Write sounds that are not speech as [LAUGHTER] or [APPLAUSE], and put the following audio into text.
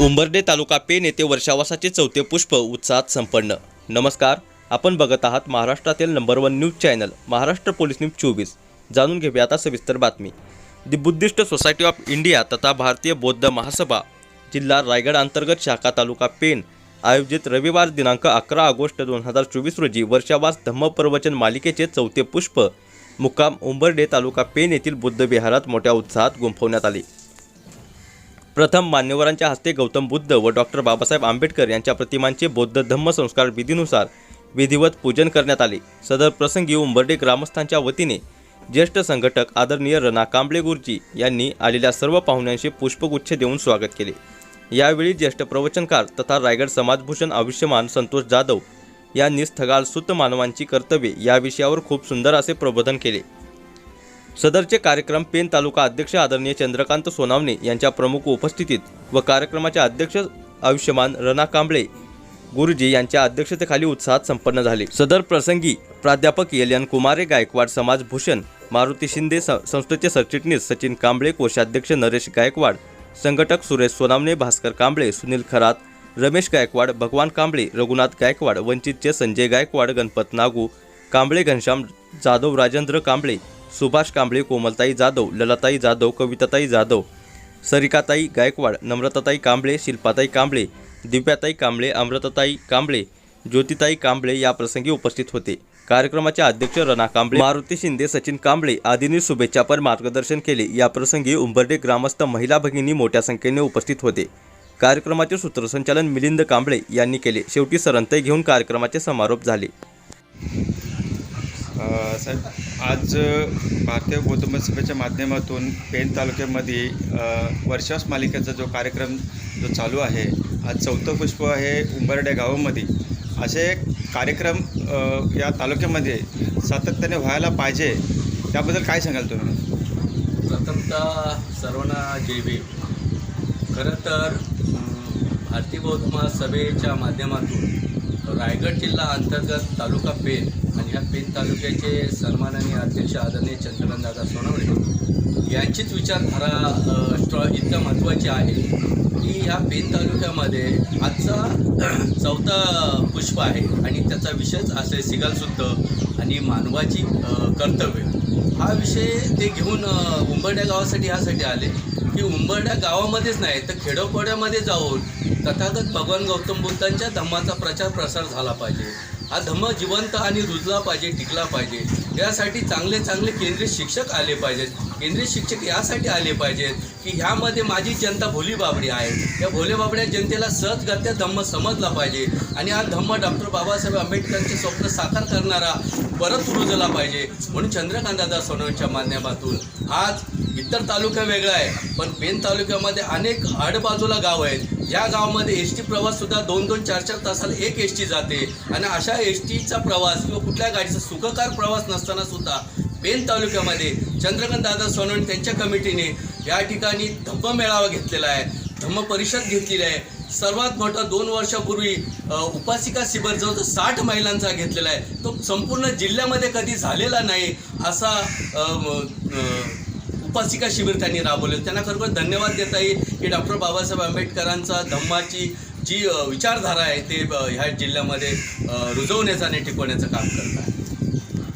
उंबर्डे तालुका pen येथे वर्षावासाचे चौथे पुष्प उत्साहात संपन्न. नमस्कार आपण बघत आहात महाराष्ट्रातील number one news channel Maharashtra police news चोवीस. जाणून घेऊया आता सविस्तर बातमी. The Buddhist society of India तथा भारतीय बौद्ध महासभा जिल्हा रायगड अंतर्गत शाखा तालुका पेन आयोजित रविवार दिनांक अकरा ऑगस्ट दोन हजार चोवीस रोजी वर्षावास धम्म प्रवचन मालिकेचे चौथे पुष्प मुक्काम उंबर्डे तालुका पेन येथील बुद्ध विहारात मोठ्या उत्साहात गुंफवण्यात आले. प्रथम मान्यवरांच्या हस्ते गौतम बुद्ध व डॉक्टर बाबासाहेब आंबेडकर यांच्या प्रतिमांचे बौद्ध धम्म संस्कार विधीनुसार विधिवत पूजन करण्यात आले. सदर प्रसंगी उंबर्डे ग्रामस्थांच्या वतीने ज्येष्ठ संघटक आदरणीय रणा कांबळे गुरुजी यांनी आलेल्या सर्व पाहुण्यांशी पुष्पगुच्छ देऊन स्वागत केले. यावेळी ज्येष्ठ प्रवचनकार तथा रायगड समाजभूषण आयुष्यमान संतोष जाधव यांनी स्थगाल सुत मानवांची कर्तव्ये या विषयावर खूप सुंदर असे प्रबोधन केले. सदरचे कार्यक्रम पेन तालुका अध्यक्ष आदरणीय चंद्रकांत सोनावणे यांच्या प्रमुख उपस्थितीत व कार्यक्रमाचे अध्यक्ष आयुष्यमान रणा कांबळे गुरुजी यांच्या अध्यक्षतेखाली उत्साहात संपन्न झाले. सदर प्रसंगी प्राध्यापक एल एन कुमारे गायकवाड समाज भूषण मारुती शिंदे संस्थेचे सरचिटणीस सचिन कांबळे कोषाध्यक्ष नरेश गायकवाड संघटक सुरेश सोनावणे भास्कर कांबळे सुनील खरात रमेश गायकवाड भगवान कांबळे रघुनाथ गायकवाड वंचितचे संजय गायकवाड गणपत नागू कांबळे घनश्याम जाधव राजेंद्र कांबळे सुभाष कांबळे कोमलताई जाधव ललताई जाधव कविताताई जाधव सरिकाताई गायकवाड नम्रताताई कांबळे शिल्पाताई कांबळे दिव्याताई कांबळे अमृतताई कांबळे ज्योतिताई कांबळे या प्रसंगी उपस्थित होते. कार्यक्रमाचे अध्यक्ष रणा कांबळे मारुती शिंदे सचिन कांबळे आदींनी शुभेच्छापर मार्गदर्शन केले. या प्रसंगी उंबर्डे ग्रामस्थ महिला भगिनी मोठ्या संख्येने उपस्थित होते. कार्यक्रमाचे सूत्रसंचालन मिलिंद कांबळे यांनी केले. शेवटी सरंताई घेऊन कार्यक्रमाचे समारोप झाले. साहेब आज भारतीय गौतम सभेच्या माध्यमातून पेन तालुक्यामध्ये वर्षास मालिकेचा जो कार्यक्रम जो चालू आहे आज चौथं पुष्प आहे उंबरड्या गावामध्ये. असे कार्यक्रम या तालुक्यामध्ये सातत्याने व्हायला पाहिजे त्याबद्दल काय सांगाल तुम्ही? प्रथमतः सर्वांना जय भीम. खरं तर भारतीय बौद्ध सभेच्या माध्यमातून रायगड जिल्हा अंतर्गत तालुका पेन आणि ह्या पेन तालुक्याचे सन्माननीय अध्यक्ष आदरणीय चंद्रकांतदादा सोनवणे यांचीच विचारधारा स्ट्रॉ इतकं महत्त्वाची आहे की ह्या पेन तालुक्यामध्ये आजचा [CLEARS THROAT] चौथा पुष्प आहे आणि त्याचा विषयच असे सिगालसुद्ध आणि मानवाची कर्तव्य. हा विषय ते घेऊन उंबरड्या गावासाठी ह्यासाठी आले. की उंबरड्या गावामध्येच नाही तर खेडोपाड्यामध्ये जाऊन तथागत भगवान गौतम बुद्धांच्या धम्माचा प्रचार प्रसार झाला पाहिजे. हा धम्म जिवंत आणि रुजला पाहिजे टिकला पाहिजे. यासाठी चांगले चांगले केंद्रीय शिक्षक आले पाहिजेत. केंद्रीय शिक्षक यासाठी आले पाहिजेत की ह्यामध्ये माझी जनता भोली बाबडी आहे. या भोले बाबड्या जनतेला सहजगत्या धम्म समजला पाहिजे. आणि हा धम्म डॉक्टर बाबासाहेब आंबेडकरांचे स्वप्न साकार करणारा परत रुजला पाहिजे. म्हणून चंद्रकांतदादा सोनवच्या माध्यमातून आज इतर तालुका वेगळा आहे पण पेन तालुक्यामध्ये अनेक आडबाजूला गाव आहेत. या गावामध्ये एस टी प्रवास सुद्धा दोन दोन चार चार तासाला एक एस टी जाते. आणि अशा एस टीचा प्रवास किंवा कुठल्या गाडीचा सुखकार प्रवास नसतो. असताना सुद्धा पेन तालुक्यामध्ये चंद्रकांत दादा सोनवणे त्यांच्या कमिटीने या ठिकाणी धम्म मेळावा घेतलेला आहे. धम्म परिषद घेतलेली आहे. सर्वात मोठा दोन वर्षापूर्वी उपासिका शिबिर जवळजवळ साठ महिलांचा घेतलेला आहे तो संपूर्ण जिल्ह्यामध्ये कधी झालेला नाही असा उपासिका शिबिर त्यांनी राबवले त्यांना खरोखर धन्यवाद देता येईल की डॉक्टर बाबासाहेब आंबेडकरांचा धम्माची जी विचारधारा आहे ते ह्या जिल्ह्यामध्ये रुजवण्याचं आणि टिकवण्याचं काम करत आहे